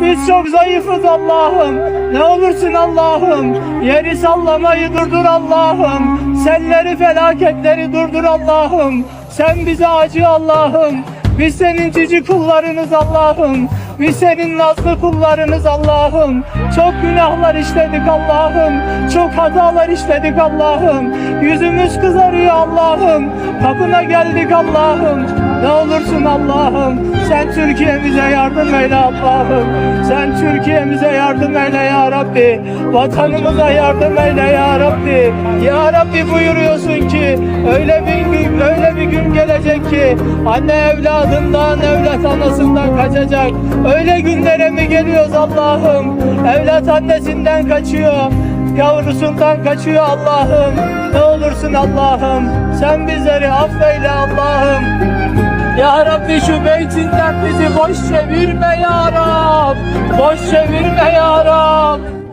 Biz çok zayıfız Allah'ım. Ne olursun Allah'ım. Yeri sallamayı durdur Allah'ım. Selleri felaketleri durdur Allah'ım. Sen bize acı Allah'ım. Biz senin cici kullarınız Allah'ım. Biz senin nazlı kullarınız Allah'ım. Çok günahlar işledik Allah'ım. Çok hatalar işledik Allah'ım. Yüzümüz kızarıyor Allah'ım. Kapına geldik Allah'ım. Ne olursun Allah'ım. Sen Türkiye'mize yardım eyle Allah'ım. Sen Türkiye'mize yardım eyle ya Rabbi. Vatanımıza yardım eyle ya Rabbi. Ya Rabbi buyuruyorsun ki öyle bir gün, öyle bir gün gelecek ki anne evladından, evlat anasından kaçacak. Öyle günlere mi geliyoruz Allah'ım? Evlat annesinden kaçıyor. Yavrusundan kaçıyor Allah'ım. Ne olursun Allah'ım. Sen bizleri affeyle Allah'ım. Ya Rabbi şu beytinden bizi boş çevirme ya Rab. Boş çevirme ya Rab.